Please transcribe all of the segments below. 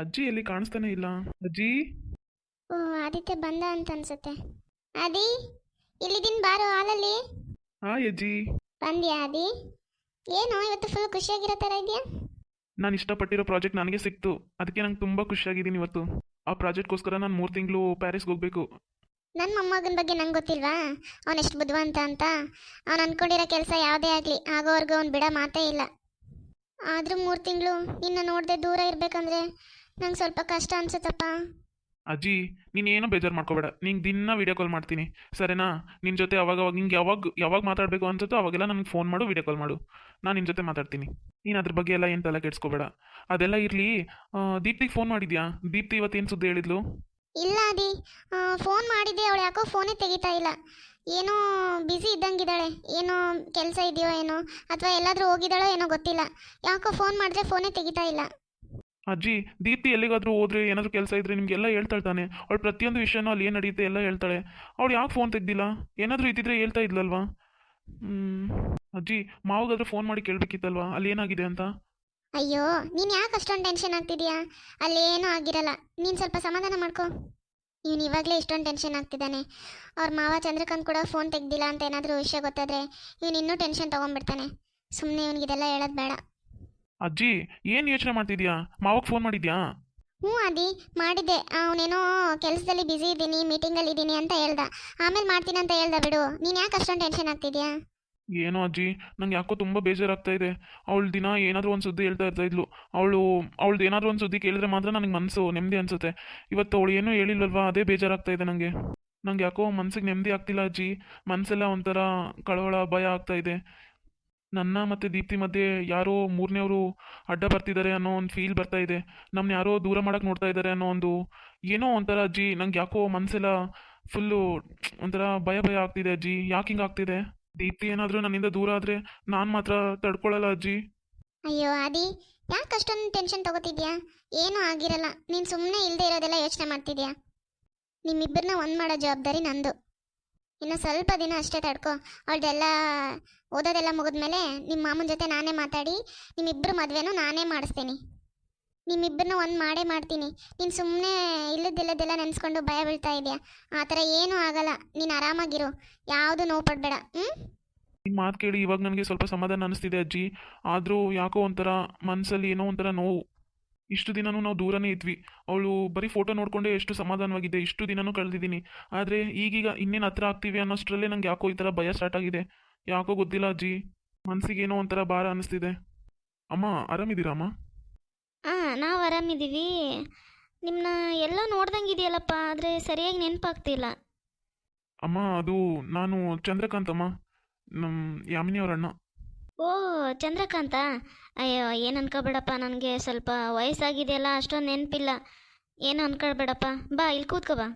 ಅಜ್ಜಿ ಎಲ್ಲಿ ಕಾಣಿಸ್ತಾನೆ ಇಲ್ಲ? ಅಜ್ಜಿ? ಓ ಆದಿತ್ಯ ಬಂದ ಅಂತ ಅನ್ಸುತ್ತೆ. ಆದಿ ಇಲ್ಲಿದ್ದೀನಿ ಬಾರೋ ಹಾಲಲ್ಲಿ. ಹಾಯ್ ಅಜ್ಜಿ. ಬಂದ್ಯಾ ಆದಿ? ಏನು ಇವತ್ತು ಫುಲ್ ಖುಷಿಯಾಗಿರೋ ಥರ ಇದೆಯಾ? ನಾನು ಇಷ್ಟಪಟ್ಟಿರೋ ಪ್ರಾಜೆಕ್ಟ್ ನನಗೆ ಸಿಕ್ತು. ಅದಕ್ಕೆ ನಂಗೆ ತುಂಬ ಖುಷಿಯಾಗಿದ್ದೀನಿ ಇವತ್ತು. ಆ ಪ್ರಾಜೆಕ್ಟ್ಗೋಸ್ಕರ ನಾನು ಮೂರು ತಿಂಗಳು ಪ್ಯಾರಿಸ್ಗೆ ಹೋಗಬೇಕು. ನನ್ನ ಮೊಮ್ಮಗನ ಬಗ್ಗೆ ನಂಗೆ ಗೊತ್ತಿಲ್ವಾ? ಅವನು ಎಷ್ಟು ಬುದ್ಧಿವಂತ ಅಂತ. ಅವನು ಅನ್ಕೊಂಡಿರೋ ಕೆಲಸ ಯಾವುದೇ ಆಗಲಿ ಆಗೋವರೆಗೂ ಅವ್ನು ಬಿಡೋ ಮಾತೇ ಇಲ್ಲ. ಆದರೂ ಮೂರು ತಿಂಗಳು ನಿನ್ನ ನೋಡದೆ ದೂರ ಇರಬೇಕಂದ್ರೆ ನಂಗೆ ಸ್ವಲ್ಪ ಕಷ್ಟ ಅನ್ಸುತ್ತಪ್ಪ. ಅಜ್ಜಿ ನೀನೇನು ಬೇಜಾರು ಮಾಡ್ಕೋಬೇಡ. ನಿಂಗೆ ದಿನ ವೀಡಿಯೋ ಕಾಲ್ ಮಾಡ್ತೀನಿ. ಸರಿನಾ? ನಿನ್ನ ಜೊತೆ ಅವಾಗ ಅವಾಗ ನಿಂಗೆ ಯಾವಾಗ ಯಾವಾಗ ಮಾತಾಡಬೇಕು ಅನ್ಸುತ್ತೋ ಅವಾಗೆಲ್ಲ ನನಗೆ ಫೋನ್ ಮಾಡು ವೀಡಿಯೋ ಕಾಲ್ ಮಾಡು. ನಾನು ನಿನ್ನ ಜೊತೆ ಮಾತಾಡ್ತೀನಿ. ನೀನು ಅದ್ರ ಬಗ್ಗೆ ಎಲ್ಲ ಏನು ತಲೆ ಕೆಡ್ಸ್ಕೋಬೇಡ. ಅದೆಲ್ಲ ಇರಲಿ ದೀಪ್ತಿಗೆ ಫೋನ್ ಮಾಡಿದ್ಯಾ? ದೀಪ್ತಿ ಇವತ್ತೇನು ಸುದ್ದಿ ಹೇಳಿದ್ಲು? ಇಲ್ಲ ಅದಿ. ಫೋನ್ ಮಾಡಿದ್ದೆ ಅವಳು ಯಾಕೋ ಫೋನೇ ತೆಗಿತಾ ಇಲ್ಲ. ಏನೋ ಬ್ಯುಸಿ ಇದ್ದಂಗಿದ್ದಾಳೆ. ಏನೋ ಕೆಲಸ ಇದೆಯೋ ಏನೋ ಅಥವಾ ಎಲ್ಲಾದರೂ ಹೋಗಿದ್ದಾಳೋ ಏನೋ ಗೊತ್ತಿಲ್ಲ. ಯಾಕೋ ಫೋನ್ ಮಾಡಿದ್ರೆ ಫೋನೇ ತೆಗಿತಾ ಇಲ್ಲ. ಅಜ್ಜಿ ದೀಪ್ತಿ ಎಲ್ಲಿಗಾದರೂ ಹೋದ್ರೆ, ಏನಾದರೂ ಕೆಲಸ ಇದ್ರೆ ನಿಮಗೆಲ್ಲ ಹೇಳ್ತಾಳೆ ತಾನೆ ಅವಳು ಪ್ರತಿಯೊಂದು ವಿಷಯನೂ ಅಲ್ಲಿ ಏನು ನಡೆಯುತ್ತೆ ಎಲ್ಲ ಹೇಳ್ತಾಳೆ. ಅವಳು ಯಾಕೆ ಫೋನ್ ತೆಗ್ದಿಲ್ಲ? ಏನಾದರೂ ಇದ್ದಿದ್ರೆ ಹೇಳ್ತಾ ಇದ್ಲಲ್ವಾ. ಅಜ್ಜಿ ಮಾವಗಾದ್ರೂ ಫೋನ್ ಮಾಡಿ ಕೇಳಬೇಕಿತ್ತಲ್ವಾ? ಅಲ್ಲಿ ಏನಾಗಿದೆ ಅಂತ? ಅಯ್ಯೋ, ನೀನು ಯಾಕೆ ಅಷ್ಟೊಂದು ಟೆನ್ಷನ್ ಆಗ್ತಿದ್ಯಾ? ಅಲ್ಲೇನೂ ಆಗಿರಲ್ಲ. ನೀನು ಸ್ವಲ್ಪ ಸಮಾಧಾನ ಮಾಡ್ಕೊ. ನೀನು ಇವಾಗಲೇ ಇಷ್ಟೊಂದು ಟೆನ್ಷನ್ ಆಗ್ತಿದ್ದಾನೆ. ಅವ್ರ ಮಾವ ಚಂದ್ರಕಾಂತ್ ಕೂಡ ಫೋನ್ ತೆಗ್ದಿಲ್ಲ ಅಂತ ಏನಾದರೂ ವಿಷಯ ಗೊತ್ತಾದರೆ ಇವನು ಇನ್ನೂ ಟೆನ್ಷನ್ ತೊಗೊಂಡ್ಬಿಡ್ತಾನೆ. ಸುಮ್ಮನೆ ಇವನಿಗಿದೆಲ್ಲ ಹೇಳೋದು ಬೇಡ. ಅಜ್ಜಿ ಏನು ಯೋಚನೆ ಮಾಡ್ತಿದ್ಯಾ? ಮಾವಕ್ ಫೋನ್ ಮಾಡಿದ್ಯಾ? ಹ್ಞೂ ಅದಿ ಮಾಡಿದ್ದೆ ಅವನೇನೋ ಕೆಲಸದಲ್ಲಿ ಬ್ಯುಸಿ ಇದ್ದೀನಿ ಮೀಟಿಂಗಲ್ಲಿ ಇದ್ದೀನಿ ಅಂತ ಹೇಳ್ದ. ಆಮೇಲೆ ಮಾಡ್ತೀನಿ ಅಂತ ಹೇಳ್ದ ಬಿಡು. ನೀನು ಯಾಕೆ ಅಷ್ಟೊಂದು ಟೆನ್ಷನ್ ಆಗ್ತಿದ್ಯಾ? ಏನೋ ಅಜ್ಜಿ ನಂಗೆ ಯಾಕೋ ತುಂಬ ಬೇಜಾರಾಗ್ತಾ ಇದೆ. ಅವಳು ದಿನ ಏನಾದರೂ ಒಂದು ಸುದ್ದಿ ಹೇಳ್ತಾ ಇರ್ತಾ ಇದ್ಲು. ಅವಳು ಅವಳದ್ದು ಏನಾದರೂ ಒಂದು ಸುದ್ದಿ ಕೇಳಿದ್ರೆ ಮಾತ್ರ ನನಗೆ ಮನಸ್ಸು ನೆಮ್ಮದಿ ಅನಿಸುತ್ತೆ. ಇವತ್ತು ಅವಳು ಏನೂ ಹೇಳಿಲ್ವಲ್ವಾ? ಅದೇ ಬೇಜಾರಾಗ್ತಾ ಇದೆ ನನಗೆ ನಂಗೆ ಯಾಕೋ ಮನ್ಸಿಗೆ ನೆಮ್ಮದಿ ಆಗ್ತಿಲ್ಲ ಅಜ್ಜಿ. ಮನಸ್ಸೆಲ್ಲ ಒಂಥರ ಕಳವಳ ಭಯ ಆಗ್ತಾ ಇದೆ. ನನ್ನ ಮತ್ತು ದೀಪ್ತಿ ಮಧ್ಯೆ ಯಾರೋ ಮೂರನೇವರು ಅಡ್ಡ ಬರ್ತಿದ್ದಾರೆ ಅನ್ನೋ ಒಂದು ಫೀಲ್ ಬರ್ತಾ ಇದೆ. ನಮ್ಮನ್ನ ಯಾರೋ ದೂರ ಮಾಡೋಕ್ಕೆ ನೋಡ್ತಾ ಇದ್ದಾರೆ ಅನ್ನೋ ಒಂದು ಏನೋ ಒಂಥರ ಅಜ್ಜಿ, ನಂಗೆ ಯಾಕೋ ಮನಸ್ಸೆಲ್ಲ ಫುಲ್ಲು ಒಂಥರ ಭಯ ಭಯ ಆಗ್ತಿದೆ ಅಜ್ಜಿ. ಯಾಕೆ ಹಿಂಗೆ ಆಗ್ತಿದೆ? ದೀಪ್ತಿ ಏನಾದರೂ ನನ್ನಿಂದ ದೂರ ಆದರೆ ನಾನು ಮಾತ್ರ ತಡ್ಕೊಳ್ಳಲ್ಲ ಅಜ್ಜಿ. ಅಯ್ಯೋ, ಆದಿ, ಯಾಕೆ ಅಷ್ಟೊಂದು ಟೆನ್ಷನ್ ತಗೋತಿದ್ಯಾ? ಏನೂ ಆಗಿರಲ್ಲ. ನೀನು ಸುಮ್ಮನೆ ಇಲ್ಲದೆ ಇರೋದೆಲ್ಲ ಯೋಚನೆ ಮಾಡ್ತಿದ್ಯಾ? ನಿಮ್ಮಿಬ್ಬರನ್ನ ಒಂದು ಮಾಡೋ ಜವಾಬ್ದಾರಿ ನಂದು. ಇನ್ನು ಸ್ವಲ್ಪ ದಿನ ಅಷ್ಟೇ ತಡ್ಕೊ. ಅವಳದೆಲ್ಲ ಓದೋದೆಲ್ಲ ಮುಗಿದ್ಮೇಲೆ ನಿಮ್ಮ ಮಾಮನ ಜೊತೆ ನಾನೇ ಮಾತಾಡಿ ನಿಮ್ಮಿಬ್ಬರು ಮದುವೆನೂ ನಾನೇ ಮಾಡಿಸ್ತೀನಿ. ನಿಮ್ಮಿಬ್ಬರನ್ನ ಒಂದು ಮಾಡೇ ಮಾಡ್ತೀನಿ. ನೀನು ಸುಮ್ಮನೆ ಇಲ್ಲದಿಲ್ಲದೆಲ್ಲ ನೆನೆಸ್ಕೊಂಡು ಭಯ ಬೀಳ್ತಾ ಇದೆಯಾ? ಆ ಥರ ಏನೂ ಆಗಲ್ಲ. ನೀನು ಆರಾಮಾಗಿರು. ಯಾವುದು ನೋವು ಪಡಬೇಡ. ಹ್ಞೂ ನಿಮ್ಮ ಮಾತು ಕೇಳಿ ಇವಾಗ ನನಗೆ ಸ್ವಲ್ಪ ಸಮಾಧಾನ ಅನಿಸ್ತಿದೆ ಅಜ್ಜಿ. ಆದರೂ ಯಾಕೋ ಒಂಥರ ಮನಸ್ಸಲ್ಲಿ ಏನೋ ಒಂಥರ ನೋವು. ಇಷ್ಟು ದಿನನೂ ನಾವು ದೂರನೇ ಇದ್ವಿ. ಅವಳು ಬರೀ ಫೋಟೋ ನೋಡಿಕೊಂಡೆ ಎಷ್ಟು ಸಮಾಧಾನವಾಗಿದೆ ಇಷ್ಟು ದಿನನೂ ಕಳೆದಿದ್ದೀನಿ. ಆದರೆ ಈಗೀಗ ಇನ್ನೇನು ಹತ್ರ ಆಗ್ತೀವಿ ಅನ್ನೋಷ್ಟರಲ್ಲೇ ನಂಗೆ ಯಾಕೋ ಈ ಥರ ಭಯ ಸ್ಟಾರ್ಟ್ ಆಗಿದೆ. ಯಾಕೋ ಗೊತ್ತಿಲ್ಲ ಅಜ್ಜಿ ಮನಸ್ಸಿಗೆ ಏನೋ ಒಂಥರ ಭಾರ ಅನ್ನಿಸ್ತಿದೆ ಅಮ್ಮ ಆರಾಮಿದ್ದೀರಾ ಅಮ್ಮ? ಹಾಂ ನಾವು ಆರಾಮಿದ್ದೀವಿ. ನಿಮ್ಮನ್ನ ಎಲ್ಲ ನೋಡ್ದಂಗೆ ಇದೆಯಲ್ಲಪ್ಪ ಆದರೆ ಸರಿಯಾಗಿ ನೆನಪಾಗ್ತಿಲ್ಲ. ಅಮ್ಮ ಅದು ನಾನು ಚಂದ್ರಕಾಂತ್ ಅಮ್ಮ ನಮ್ಮ ಯಾಮಿನಿ ಅವರಣ್ಣ ಅಣ್ಣ. ಓ ಚಂದ್ರಕಾಂತ. ಅಯ್ಯೋ ಏನು ಅನ್ಕೋಬೇಡಪ್ಪ ನನಗೆ ಸ್ವಲ್ಪ ವಯಸ್ಸಾಗಿದೆಯಲ್ಲ ಅಷ್ಟೊಂದು ನೆನಪಿಲ್ಲ. ಏನು ಅನ್ಕೊಳ್ಬೇಡಪ್ಪ ಬಾ ಇಲ್ಲಿ ಕೂತ್ಕೋ ಬಾ.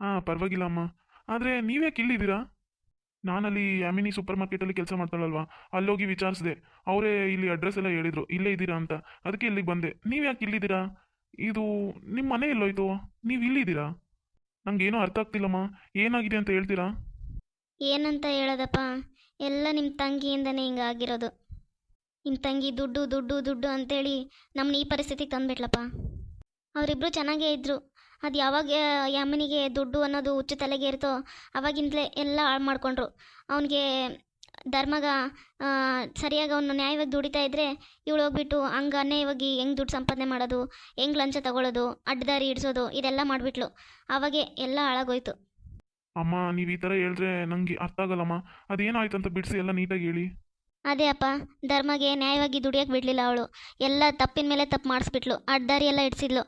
ಹಾಂ ಪರವಾಗಿಲ್ಲ ಅಮ್ಮ. ಆದರೆ ನೀವ್ಯಾಕೆ ಇಲ್ಲಿದ್ದೀರಾ? ನಾನಲ್ಲಿ ಯಾಮಿನಿ ಸೂಪರ್ ಮಾರ್ಕೆಟಲ್ಲಿ ಕೆಲಸ ಮಾಡ್ತಾಳಲ್ವಾ? ಅಲ್ಲೋಗಿ ವಿಚಾರಿಸಿದೆ. ಅವರೇ ಇಲ್ಲಿ ಅಡ್ರೆಸ್ ಎಲ್ಲ ಹೇಳಿದ್ರು ಇಲ್ಲೇ ಇದ್ದೀರಾ ಅಂತ. ಅದಕ್ಕೆ ಇಲ್ಲಿಗೆ ಬಂದೆ. ನೀವು ಯಾಕೆ ಇಲ್ಲಿದ್ದೀರಾ? ಇದು ನಿಮ್ಮ ಮನೆ ಎಲ್ಲೋಯ್ತು? ನೀವು ಇಲ್ಲಿದ್ದೀರಾ? ನಂಗೇನೂ ಅರ್ಥ ಆಗ್ತಿಲ್ಲಮ್ಮ. ಏನಾಗಿದೆ ಅಂತ ಹೇಳ್ತೀರಾ? ಏನಂತ ಹೇಳೋದಪ್ಪ? ಎಲ್ಲ ನಿಮ್ಮ ತಂಗಿಯಿಂದನೇ ಹಿಂಗಾಗಿರೋದು. ನಿಮ್ಮ ತಂಗಿ ದುಡ್ಡು ದುಡ್ಡು ದುಡ್ಡು ಅಂತೇಳಿ ನಮ್ಮನ್ನ ಈ ಪರಿಸ್ಥಿತಿಗೆ ತಂದುಬಿಟ್ಲಪ್ಪ. ಅವರಿಬ್ಬರು ಚೆನ್ನಾಗೇ ಇದ್ದರು ಅದು ಯಾವಾಗ ಯಮನಿಗೆ ದುಡ್ಡು ಅನ್ನೋದು ಹುಚ್ಚು ತಲೆಗೆ ಇರ್ತೋ ಅವಾಗಿಂದಲೇ ಎಲ್ಲ ಹಾಳು ಮಾಡಿಕೊಂಡ್ರು. ಅವನಿಗೆ ಧರ್ಮಗ ಸರಿಯಾಗಿ ಅವನು ನ್ಯಾಯವಾಗಿ ದುಡಿತಾ ಇದ್ದರೆ ಇವಳು ಹೋಗ್ಬಿಟ್ಟು ಹಂಗೆ ಅನ್ಯಾಯವಾಗಿ ಹೆಂಗೆ ದುಡ್ಡು ಸಂಪಾದನೆ ಮಾಡೋದು, ಹೆಂಗೆ ಲಂಚ ತಗೊಳ್ಳೋದು ಅಡ್ಡದಾರಿ ಇಡಿಸೋದು, ಇದೆಲ್ಲ ಮಾಡಿಬಿಟ್ಲು. ಆವಾಗೆ ಎಲ್ಲ ಹಾಳಾಗೋಯ್ತು. ಅಮ್ಮ, ನೀವು ಈ ಥರ ಹೇಳಿದ್ರೆ ನನಗೆ ಅರ್ಥ ಆಗಲ್ಲಮ್ಮ. ಅದೇನಾಯ್ತು ಅಂತ ಬಿಡಿಸಿ ಎಲ್ಲ ನೀಟಾಗಿ ಹೇಳಿ. ಅದೇ ಅಪ್ಪ, ಧರ್ಮಗೆ ನ್ಯಾಯವಾಗಿ ದುಡಿಯೋಕೆ ಬಿಡ್ಲಿಲ್ಲ ಅವಳು. ಎಲ್ಲ ತಪ್ಪಿನ ಮೇಲೆ ತಪ್ಪು ಮಾಡಿಸ್ಬಿಟ್ಲು. ಅಡ್ಡಾರಿ ಎಲ್ಲ ಇಡ್ಸಿದ್ಲು.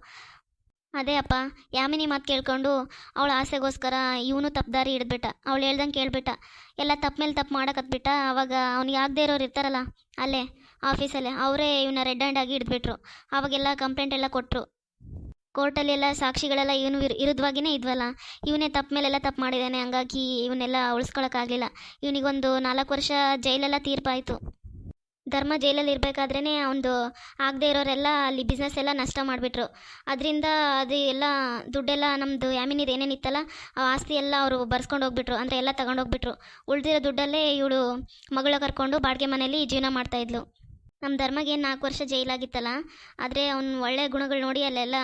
ಅದೇ ಅಪ್ಪ, ಯಾಮಿನಿ ಮಾತು ಕೇಳ್ಕೊಂಡು ಅವಳ ಆಸೆಗೋಸ್ಕರ ಇವನು ತಪ್ಪು ದಾರಿ ಹಿಡ್ಬಿಟ್ಟ ಅವಳು ಹೇಳ್ದಂಗೆ ಕೇಳ್ಬಿಟ್ಟ. ಎಲ್ಲ ತಪ್ಪು ಮೇಲೆ ತಪ್ಪು ಮಾಡಕತ್ಬಿಟ್ಟ ಅವಾಗ ಅವ್ನಿಗೆ ಆಗದೆ ಇರೋರು ಇರ್ತಾರಲ್ಲ, ಅಲ್ಲೇ, ಆಫೀಸಲ್ಲೇ, ಅವರೇ ಇವನ್ನ ರೆಡ್ ಹ್ಯಾಂಡ್ ಆಗಿ ಹಿಡಿದ್ಬಿಟ್ರು. ಅವಾಗೆಲ್ಲ ಕಂಪ್ಲೇಂಟ್ ಎಲ್ಲ ಕೊಟ್ಟರು ಕೋರ್ಟಲ್ಲಿ ಎಲ್ಲ ಸಾಕ್ಷಿಗಳೆಲ್ಲ ಇವನು ವಿರ್ ವಿರುದ್ಧವಾಗಿಯೇ ಇದ್ವಲ್ಲ? ಇವನೇ ತಪ್ಪು ಮೇಲೆಲ್ಲ ತಪ್ಪು ಮಾಡಿದ್ದಾನೆ ಹಂಗಾಗಿ ಇವನ್ನೆಲ್ಲ ಉಳಿಸ್ಕೊಳಕ್ಕಾಗಲಿಲ್ಲ. ಇವನಿಗೊಂದು ನಾಲ್ಕು ವರ್ಷ ಜೈಲೆಲ್ಲ ತೀರ್ಪಾಯಿತು. ಧರ್ಮ ಜೈಲಲ್ಲಿ ಇರಬೇಕಾದ್ರೇ ಅವನದು ಆಗದೆ ಇರೋರೆಲ್ಲ ಅಲ್ಲಿ ಬಿಸ್ನೆಸ್ ಎಲ್ಲ ನಷ್ಟ ಮಾಡಿಬಿಟ್ರು. ಅದರಿಂದ ಅದು ಎಲ್ಲ ದುಡ್ಡೆಲ್ಲ ನಮ್ಮದು ಯಾಮಿನಿದು ಏನೇನಿತ್ತಲ್ಲ ಆ ಆಸ್ತಿ ಎಲ್ಲ ಅವರು ಬರ್ಸ್ಕೊಂಡು ಹೋಗ್ಬಿಟ್ರು. ಅಂದರೆ ಎಲ್ಲ ತಗೊಂಡೋಗ್ಬಿಟ್ರು ಉಳ್ದಿರೋ ದುಡ್ಡಲ್ಲೇ ಇವಳು ಮಗಳ ಕರ್ಕೊಂಡು ಬಾಡಿಗೆ ಮನೆಯಲ್ಲಿ ಜೀವನ ಮಾಡ್ತಾಯಿದ್ಲು ನಮ್ಮ ಧರ್ಮಗೆ ನಾಲ್ಕು ವರ್ಷ ಜೈಲಾಗಿತ್ತಲ್ಲ, ಆದರೆ ಅವ್ನ ಒಳ್ಳೆ ಗುಣಗಳು ನೋಡಿ ಅಲ್ಲೆಲ್ಲ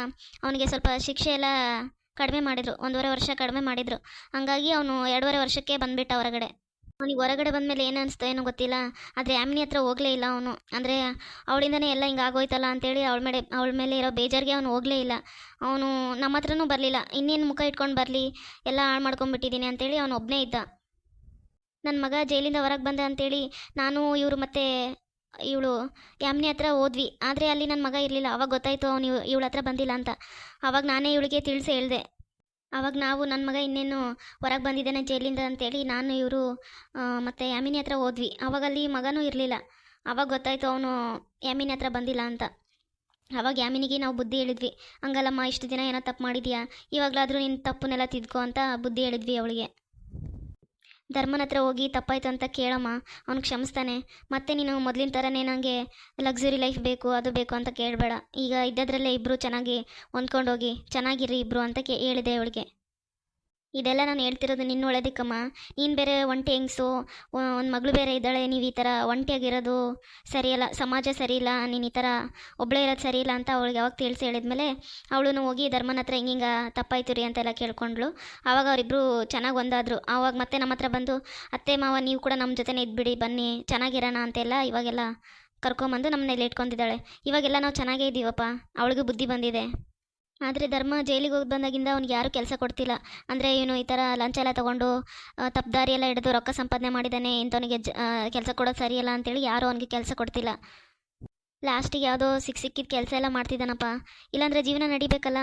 ಅವನಿಗೆ ಸ್ವಲ್ಪ ಶಿಕ್ಷೆ ಎಲ್ಲ ಕಡಿಮೆ ಮಾಡಿದರು, ಒಂದೂವರೆ ವರ್ಷ ಕಡಿಮೆ ಮಾಡಿದರು. ಹಾಗಾಗಿ ಅವನು ಎರಡೂವರೆ ವರ್ಷಕ್ಕೆ ಬಂದ್ಬಿಟ್ಟ ಹೊರಗಡೆ. ಅವನಿಗೆ ಹೊರಗಡೆ ಬಂದಮೇಲೆ ಏನು ಅನಿಸ್ತು ಏನೋ ಗೊತ್ತಿಲ್ಲ, ಆದರೆ ಆಮಿನಿ ಹತ್ರ ಹೋಗಲೇ ಇಲ್ಲ ಅವನು. ಅಂದರೆ ಅವಳಿಂದನೇ ಎಲ್ಲ ಹಿಂಗೆ ಆಗೋಯ್ತಲ್ಲ ಅಂತೇಳಿ ಅವಳ ಮೇಲೆ ಅವಳ ಮೇಲೆ ಇರೋ ಬೇಜಾರಿಗೆ ಅವನು ಹೋಗಲೇ ಇಲ್ಲ. ಅವನು ನಮ್ಮ ಹತ್ರನೂ ಬರಲಿಲ್ಲ, ಇನ್ನೇನು ಮುಖ ಇಟ್ಕೊಂಡು ಬರಲಿ, ಎಲ್ಲ ಹಾಳು ಮಾಡ್ಕೊಂಡ್ಬಿಟ್ಟಿದ್ದೀನಿ ಅಂತೇಳಿ ಅವನು ಒಬ್ಬನೇ ಇದ್ದ. ನನ್ನ ಮಗ ಜೈಲಿಂದ ಹೊರಗೆ ಬಂದ ಅಂತೇಳಿ ನಾನು, ಇವರು ಮತ್ತೆ ಇವಳು ಯಾಮಿನಿ ಹತ್ರ ಹೋದ್ವಿ. ಆದರೆ ಅಲ್ಲಿ ನನ್ನ ಮಗ ಇರಲಿಲ್ಲ. ಅವಾಗ ಗೊತ್ತಾಯಿತು ಅವನು ಇವಳ ಹತ್ರ ಬಂದಿಲ್ಲ ಅಂತ. ಅವಾಗ ನಾನೇ ಇವಳಿಗೆ ತಿಳಿಸಿ ಹೇಳಿದೆ. ಅವಾಗ ನಾವು ನನ್ನ ಮಗ ಇನ್ನೇನು ಹೊರಗೆ ಬಂದಿದ್ದಾನೆ ಜೈಲಿಂದ ಅಂತೇಳಿ ನಾನು ಇವರು ಮತ್ತು ಯಾಮಿನಿ ಹತ್ರ ಹೋದ್ವಿ. ಅವಾಗ ಅಲ್ಲಿ ಮಗನೂ ಇರಲಿಲ್ಲ. ಅವಾಗ ಗೊತ್ತಾಯಿತು ಅವನು ಯಾಮಿನಿ ಹತ್ರ ಬಂದಿಲ್ಲ ಅಂತ. ಅವಾಗ ಯಾಮಿನಿಗೆ ನಾವು ಬುದ್ಧಿ ಹೇಳಿದ್ವಿ. ಹಂಗಲ್ಲಮ್ಮ ಇಷ್ಟು ದಿನ ಏನೋ ತಪ್ಪು ಮಾಡಿದ್ಯಾ? ಇವಾಗಲಾದರೂ ನಿನ್ನ ತಪ್ಪನ್ನೆಲ್ಲ ತಿದ್ಕೋ ಅಂತ ಬುದ್ಧಿ ಹೇಳಿದ್ವಿ ಅವಳಿಗೆ. ಧರ್ಮನ ಹತ್ರ ಹೋಗಿ ತಪ್ಪಾಯ್ತು ಅಂತ ಕೇಳಮ್ಮ. ಅವ್ನು ಕ್ಷಮಿಸ್ತಾನೆ. ಮತ್ತೆ ನೀನು ಮೊದಲಿನ ಥರನೇ ನನಗೆ ಲಕ್ಸುರಿ ಲೈಫ್ ಬೇಕು, ಅದು ಬೇಕು ಅಂತ ಕೇಳಬೇಡ. ಈಗ ಇದ್ದದ್ರಲ್ಲೇ ಇಬ್ಬರು ಚೆನ್ನಾಗಿ ಹೊಂದ್ಕೊಂಡೋಗಿ ಚೆನ್ನಾಗಿರಿ ಇಬ್ಬರು ಅಂತ ಕೇ, ಹೇಳಿದೆ ಅವಳಿಗೆ. ಇದೆಲ್ಲ ನಾನು ಹೇಳ್ತಿರೋದು ನಿನ್ನ ಒಳ್ಳೇದಕ್ಕಮ್ಮ ನೀನು ಬೇರೆ ಒಂಟಿ ಹೆಂಗ್ಸು ಒಂದು ಮಗಳು ಬೇರೆ ಇದ್ದಾಳೆ, ನೀವು ಈ ಥರ ಒಂಟಿಯಾಗಿರೋದು ಸರಿಯಲ್ಲ, ಸಮಾಜ ಸರಿಯಿಲ್ಲ, ನೀನು ಈ ಥರ ಒಬ್ಬಳೇ ಇರೋದು ಸರಿಯಿಲ್ಲ ಅಂತ ಅವಳಿಗೆ ಯಾವಾಗ ತಿಳಿಸಿ ಹೇಳಿದ್ಮೇಲೆ ಅವಳು ಹೋಗಿ ಧರ್ಮನ ಹತ್ರ ಹಿಂಗಿಂಗ ತಪ್ಪಾಯ್ತು ರೀ ಅಂತೆಲ್ಲ ಕೇಳ್ಕೊಂಡ್ಳು. ಆವಾಗ ಅವರಿಬ್ಬರು ಚೆನ್ನಾಗಿ ಒಂದಾದರು. ಆವಾಗ ಮತ್ತೆ ನಮ್ಮ ಹತ್ರ ಬಂದು, ಅತ್ತೆ, ಮಾವ, ನೀವು ಕೂಡ ನಮ್ಮ ಜೊತೆನೇ ಇದ್ಬಿಡಿ, ಬನ್ನಿ, ಚೆನ್ನಾಗಿರೋಣ ಅಂತೆಲ್ಲ ಇವಾಗೆಲ್ಲ ಕರ್ಕೊಂಬಂದು ನಮ್ಮನೇಲಿ ಇಟ್ಕೊಂಡಿದ್ದಾಳೆ. ಇವಾಗೆಲ್ಲ ನಾವು ಚೆನ್ನಾಗೇ ಇದ್ದೀವಪ್ಪ ಅವಳಿಗೂ ಬುದ್ಧಿ ಬಂದಿದೆ. ಆದರೆ ಧರ್ಮ ಜೈಲಿಗೆ ಹೋಗಿ ಬಂದಾಗಿಂದ ಅವ್ನಿಗೆ ಯಾರೂ ಕೆಲಸ ಕೊಡ್ತಿಲ್ಲ. ಅಂದರೆ ಇವನು ಈ ಥರ ಲಂಚ ಎಲ್ಲ ತೊಗೊಂಡು ತಪ್ಪದಾರಿ ಎಲ್ಲ ಹಿಡಿದು ರೊಕ್ಕ ಸಂಪಾದನೆ ಮಾಡಿದ್ದಾನೆ ಇಂಥವನಿಗೆ ಜ ಕೆಲಸ ಕೊಡೋದು ಸರಿಯಲ್ಲ ಅಂತೇಳಿ ಯಾರೂ ಅವನಿಗೆ ಕೆಲಸ ಕೊಡ್ತಿಲ್ಲ. ಲಾಸ್ಟಿಗೆ ಯಾವುದೋ ಸಿಕ್ಕ ಸಿಕ್ಕಿದ ಕೆಲಸ ಎಲ್ಲ ಮಾಡ್ತಿದ್ದಾನಪ್ಪ. ಇಲ್ಲಾಂದರೆ ಜೀವನ ನಡಿಬೇಕಲ್ಲ.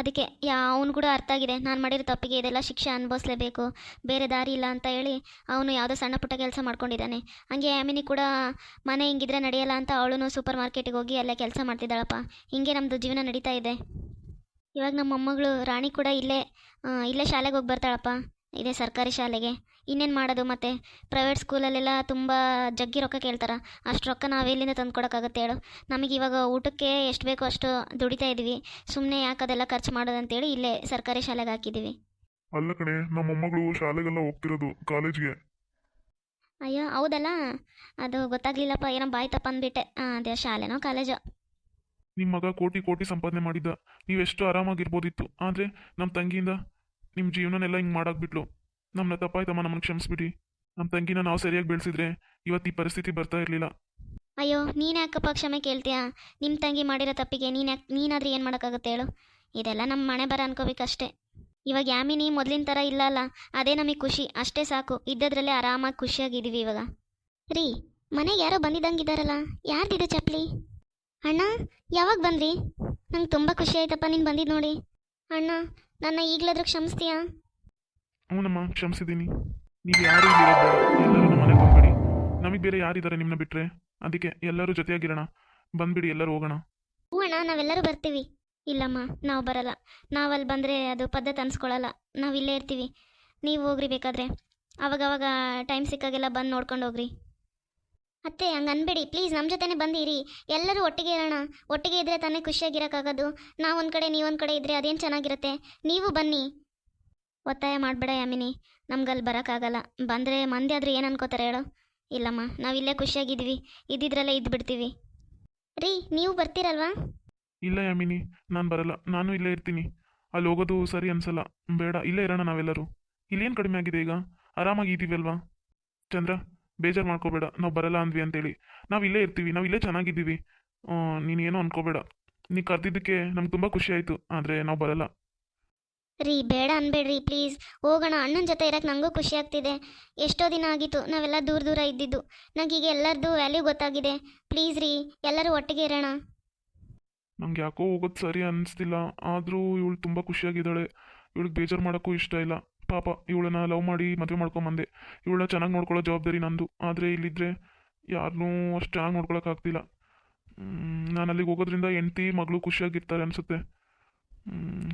ಅದಕ್ಕೆ ಯಾ, ಅವನು ಕೂಡ ಅರ್ಥ ಆಗಿದೆ. ನಾನು ಮಾಡಿರೋ ತಪ್ಪಿಗೆ ಇದೆಲ್ಲ ಶಿಕ್ಷೆ ಅನುಭವಿಸ್ಲೇಬೇಕು. ಬೇರೆ ದಾರಿ ಇಲ್ಲ ಅಂತ ಹೇಳಿ ಅವನು ಯಾವುದೋ ಸಣ್ಣ ಪುಟ್ಟ ಕೆಲಸ ಮಾಡ್ಕೊಂಡಿದ್ದಾನೆ. ಹಂಗೆ ಆಮಿನಿ ಕೂಡ ಮನೆ ಹಿಂಗಿದ್ರೆ ನಡೆಯಲ್ಲ ಅಂತ ಅವಳು ಸೂಪರ್ ಮಾರ್ಕೆಟಿಗೆ ಹೋಗಿ ಅಲ್ಲೇ ಕೆಲಸ ಮಾಡ್ತಿದ್ದಾಳಪ್ಪ. ಹಿಂಗೆ ನಮ್ಮದು ಜೀವನ ನಡೀತಾ ಇದೆ. ಇವಾಗ ನಮ್ಮ ಮೊಮ್ಮಗಳು ರಾಣಿ ಕೂಡ ಇಲ್ಲೇ ಇಲ್ಲೇ ಶಾಲೆಗೆ ಹೋಗಿ ಬರ್ತಾಳಪ್ಪ ಇದೇ ಸರ್ಕಾರಿ ಶಾಲೆಗೆ. ಇನ್ನೇನು ಮಾಡೋದು ಮತ್ತೆ? ಪ್ರೈವೇಟ್ ಸ್ಕೂಲಲ್ಲೆಲ್ಲ ತುಂಬ ಜಗ್ಗಿ ರೊಕ್ಕ ಕೇಳ್ತಾರೆ. ಅಷ್ಟು ರೊಕ್ಕ ನಾವೆಲ್ಲಿಂದ ತಂದು ಕೊಡೋಕ್ಕಾಗತ್ತೆ ಹೇಳು. ನಮಗೆ ಇವಾಗ ಊಟಕ್ಕೆ ಎಷ್ಟು ಬೇಕೋ ಅಷ್ಟು ದುಡಿತಾ ಇದ್ದೀವಿ ಸುಮ್ಮನೆ ಯಾಕೆ ಅದೆಲ್ಲ ಖರ್ಚು ಮಾಡೋದಂತೇಳಿ ಇಲ್ಲೇ ಸರ್ಕಾರಿ ಶಾಲೆಗೆ ಹಾಕಿದ್ದೀವಿ ಅಲ್ಲ ಕಣೆ ನಮ್ಮ ಮೊಮ್ಮಗಳು ಶಾಲೆಗೆಲ್ಲ ಹೋಗ್ತಿರೋದು ಕಾಲೇಜ್ಗೆ. ಅಯ್ಯೋ ಹೌದಲ್ಲ? ಅದು ಗೊತ್ತಾಗ್ಲಿಲ್ಲಪ್ಪ ಏನೋ ಬಾಯ್ತಪ್ಪ ಅಂದ್ಬಿಟ್ಟೆ. ಅದೇ ಶಾಲೆನೋ ಕಾಲೇಜೋ? ನಿಮ್ಮ ಮಗ ಕೋಟಿ ಕೋಟಿ ಸಂಪಾದನೆ ಮಾಡಿದ್ದ. ನೀವೆಷ್ಟು ಆರಾಮಾಗಿರ್ಬೋದಿತ್ತು. ಆದರೆ ನಮ್ಮ ತಂಗಿಯಿಂದ ನಿಮ್ಮ ಜೀವನನೆಲ್ಲ ಹಿಂಗೆ ಮಾಡಾಕ್ಬಿಟ್ಲು. ನಮ್ಮನ್ನ ತಪ್ಪಾಯ್ತಮ್ಮ, ನಮ್ಮನ್ನು ಕ್ಷಮಿಸ್ಬಿಡಿ. ನಮ್ಮ ತಂಗಿನ ನಾವು ಸರಿಯಾಗಿ ಬೆಳೆಸಿದ್ರೆ ಇವತ್ತು ಈ ಪರಿಸ್ಥಿತಿ ಬರ್ತಾ ಇರಲಿಲ್ಲ. ಅಯ್ಯೋ, ನೀನು ಯಾಕಪ್ಪ ಕ್ಷಮೆ ಕೇಳ್ತೀಯಾ? ನಿಮ್ಮ ತಂಗಿ ಮಾಡಿರೋ ತಪ್ಪಿಗೆ ನೀನು ಯಾಕೆ ನೀನಾದ್ರೂ ಏನು ಮಾಡೋಕ್ಕಾಗುತ್ತೆ ಹೇಳು? ಇದೆಲ್ಲ ನಮ್ಮ ಮನೆ ಬರ ಅನ್ಕೋಬೇಕಷ್ಟೇ. ಇವಾಗ ಯಾಮಿನಿ ಮೊದಲಿನ ಥರ ಇಲ್ಲ ಅಲ್ಲ? ಅದೇ ನಮಗೆ ಖುಷಿ. ಅಷ್ಟೇ ಸಾಕು. ಇದ್ದದ್ರಲ್ಲೇ ಆರಾಮಾಗಿ ಖುಷಿಯಾಗಿದ್ದೀವಿ ಇವಾಗ. ರೀ, ಮನೆಗೆ ಯಾರೋ ಬಂದಿದ್ದಂಗಿದ್ದಾರಲ್ಲ ಯಾರ್ದಿದೆ ಚಪ್ಲಿ ಅಣ್ಣ ಯಾವಾಗ ಬಂದ್ರಿ? ನಂಗೆ ತುಂಬ ಖುಷಿ ಆಯ್ತಪ್ಪ ನೀನು ಬಂದಿದ್ದು ನೋಡಿ. ಅಣ್ಣ ನನ್ನ ಈಗಲಾದ್ರೂ ಕ್ಷಮಿಸ್ತೀಯಾ? ಹ್ಞೂನಮ್ಮ ಕ್ಷಮಿಸಿದ್ದೀನಿ ನೀವು ಯಾರು ಇಲ್ಲಿರೋದು ಎಲ್ಲರೂ ನಮ್ಮ ಮನೆಗೆ ಬಂದ್ಬಿಡಿ ನಮಗೆ ಬೇರೆ ಯಾರಿದ್ದಾರೆ ನಿಮ್ಮನ್ನ ಬಿಟ್ಟರೆ ಅದಕ್ಕೆ ಎಲ್ಲರೂ ಜೊತೆಯಾಗಿರೋಣ. ಬಂದ್ಬಿಡಿ ಎಲ್ಲರೂ ಹೋಗೋಣ. ಹ್ಞೂ ಅಣ್ಣ ನಾವೆಲ್ಲರೂ ಬರ್ತೀವಿ. ಇಲ್ಲಮ್ಮ ನಾವು ಬರಲ್ಲ. ಅಲ್ಲಿ ಬಂದರೆ ಅದು ಪದ್ಧತಿ ಅನ್ಸ್ಕೊಳ್ಳಲ್ಲ ನಾವು ಇಲ್ಲೇ ಇರ್ತೀವಿ. ನೀವು ಹೋಗ್ರಿ ಬೇಕಾದ್ರೆ. ಅವಾಗವಾಗ ಟೈಮ್ ಸಿಕ್ಕಾಗೆಲ್ಲ ಬಂದು ನೋಡ್ಕೊಂಡು ಹೋಗ್ರಿ. ಅತ್ತೆ, ಹಂಗೆ ಅನ್ಬೇಡಿ. ಪ್ಲೀಸ್ ನಮ್ಮ ಜೊತೆನೇ ಬಂದಿರಿ. ಎಲ್ಲರೂ ಒಟ್ಟಿಗೆ ಇರೋಣ. ಒಟ್ಟಿಗೆ ಇದ್ದರೆ ತಾನೇ ಖುಷಿಯಾಗಿರೋಕ್ಕಾಗೋದು. ನಾವು ಒಂದು ಕಡೆ ನೀವೊಂದು ಕಡೆ ಇದ್ದರೆ ಅದೇನು ಚೆನ್ನಾಗಿರುತ್ತೆ? ನೀವು ಬನ್ನಿ. ಒತ್ತಾಯ ಮಾಡಬೇಡ ಯಾಮಿನಿ. ನಮ್ಗಲ್ಲಿ ಬರೋಕ್ಕಾಗಲ್ಲ. ಬಂದರೆ ಮಂದಿ ಆದರೂ ಏನು ಅನ್ಕೋತಾರೆ ಹೇಳು. ಇಲ್ಲಮ್ಮ ನಾವಿಲ್ಲೇ ಖುಷಿಯಾಗಿದ್ದೀವಿ ಇದ್ದಿದ್ರಲ್ಲೇ ಇದ್ಬಿಡ್ತೀವಿ. ರೀ, ನೀವು ಬರ್ತೀರಲ್ವಾ? ಇಲ್ಲ ಯಾಮಿನಿ, ನಾನು ಬರಲ್ಲ. ನಾನು ಇಲ್ಲೇ ಇರ್ತೀನಿ. ಅಲ್ಲಿ ಹೋಗೋದು ಸರಿ ಅನ್ಸಲ್ಲ. ಬೇಡ, ಇಲ್ಲೇ ಇರೋಣ ನಾವೆಲ್ಲರೂ. ಇಲ್ಲೇನು ಕಡಿಮೆ ಆಗಿದೆ ಈಗ? ಆರಾಮಾಗಿ ಇದ್ದೀವಲ್ವಾ ಚಂದ್ರ ಬೇಜಾರು ಮಾಡ್ಕೋಬೇಡ ನಾವು ಬರಲ್ಲ ಅಂದ್ವಿ ಅಂತೇಳಿ. ನಾವು ಇಲ್ಲೇ ಇರ್ತೀವಿ ನಾವು ಇಲ್ಲೇ ಚೆನ್ನಾಗಿದ್ದೀವಿ. ನೀನೇನು ಅನ್ಕೋಬೇಡ. ನೀ ಕರೆದಿದ್ದಕ್ಕೆ ನಮ್ಗೆ ತುಂಬ ಖುಷಿ ಆಯಿತು ಆದರೆ ನಾವು ಬರಲ್ಲ. ರೀ ಬೇಡ ಅನ್ಬೇಡ್ರಿ ಪ್ಲೀಸ್. ಹೋಗೋಣ ಅಣ್ಣನ ಜೊತೆ ಇರಕ್ಕೆ ನನಗೂ ಖುಷಿ ಆಗ್ತಿದೆ. ಎಷ್ಟೋ ದಿನ ಆಗಿತ್ತು ನಾವೆಲ್ಲ ದೂರ ದೂರ ಇದ್ದಿದ್ದು. ನನಗೀಗ ಎಲ್ಲರದ್ದು ವ್ಯಾಲ್ಯೂ ಗೊತ್ತಾಗಿದೆ. ಪ್ಲೀಸ್ ರೀ ಎಲ್ಲರೂ ಒಟ್ಟಿಗೆ ಇರೋಣ. ನಂಗೆ ಯಾಕೋ ಹೋಗೋದು ಸರಿ ಅನ್ನಿಸ್ತಿಲ್ಲ ಆದರೂ ಇವಳು ತುಂಬ ಖುಷಿಯಾಗಿದ್ದಾಳೆ. ಇವಳಿಗೆ ಬೇಜಾರು ಮಾಡೋಕ್ಕೂ ಇಷ್ಟ ಇಲ್ಲ. ಪಾಪ ಇವಳನ್ನ ಲವ್ ಮಾಡಿ ಮದುವೆ ಮಾಡ್ಕೊಂಬಂದೆ ಇವಳನ್ನ ಚೆನ್ನಾಗಿ ನೋಡ್ಕೊಳ್ಳೋ ಜವಾಬ್ದಾರಿ ನಂದು. ಆದರೆ ಇಲ್ಲಿದ್ದರೆ ಯಾರನ್ನೂ ಅಷ್ಟು ಚೆನ್ನಾಗಿ ನೋಡ್ಕೊಳಕ್ಕಾಗ್ತಿಲ್ಲ ನಾನು ಅಲ್ಲಿಗೆ ಹೋಗೋದ್ರಿಂದ ಹೆಂಡ್ತಿ, ಮಗಳು ಖುಷಿಯಾಗಿರ್ತಾರೆ ಅನಿಸುತ್ತೆ.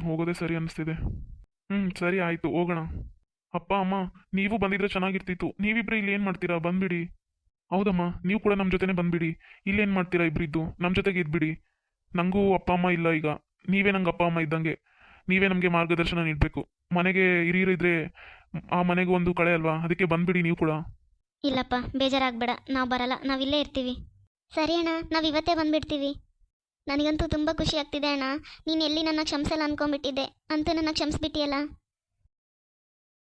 ಹೋಗೋದೇ ಸರಿ ಅನಿಸ್ತಿದೆ. ಹ್ಞೂ ಸರಿ ಆಯಿತು, ಹೋಗೋಣ. ಅಪ್ಪ, ಅಮ್ಮ, ನೀವು ಬಂದಿದ್ರೆ ಚೆನ್ನಾಗಿರ್ತಿತ್ತು. ನೀವಿಬ್ಬರು ಇಲ್ಲಿ ಏನು ಮಾಡ್ತೀರಾ? ಬಂದ್ಬಿಡಿ. ಹೌದಮ್ಮ, ನೀವು ಕೂಡ ನಮ್ಮ ಜೊತೆನೇ ಬಂದ್ಬಿಡಿ. ಇಲ್ಲೇನು ಮಾಡ್ತೀರಾ ಇಬ್ಬರಿದ್ದು ನಮ್ಮ ಜೊತೆಗೆ ಇದ್ಬಿಡಿ. ನನಗೂ ಅಪ್ಪ, ಅಮ್ಮ ಇಲ್ಲ ಈಗ. ನೀವೇ ನಂಗೆ ಅಪ್ಪ, ಅಮ್ಮ ಇದ್ದಂಗೆ. ನೀವೇ ನಮಗೆ ಮಾರ್ಗದರ್ಶನ ನೀಡಬೇಕು. ಮನೆಗೆ ಹಿರಿಯರು ಇದ್ರೆ ಆ ಮನೆಗೆ ಒಂದು ಕಳೆ ಅಲ್ವಾ? ಅದಕ್ಕೆ ಬಂದ್ಬಿಡಿ ನೀವು ಕೂಡ. ಇಲ್ಲಪ್ಪ, ಬೇಜಾರಾಗಬೇಡ. ನಾವು ಬರಲ್ಲ. ನಾವಿಲ್ಲೇ ಇರ್ತೀವಿ. ಸರಿ ಅಣ್ಣ, ನಾವು ಇವತ್ತೇ ಬಂದ್ಬಿಡ್ತೀವಿ. ನನಗಂತೂ ತುಂಬ ಖುಷಿ ಆಗ್ತಿದೆ ಅಣ್ಣ. ನೀನು ಎಲ್ಲಿ ನನ್ನ ಕ್ಷಮಿಸಲ್ಲ ಅನ್ಕೊಂಡ್ಬಿಟ್ಟಿದ್ದೆ. ಅಂತೂ ನನ್ನ ಕ್ಷಮಿಸ್ಬಿಟ್ಟಿಯಲ್ಲ?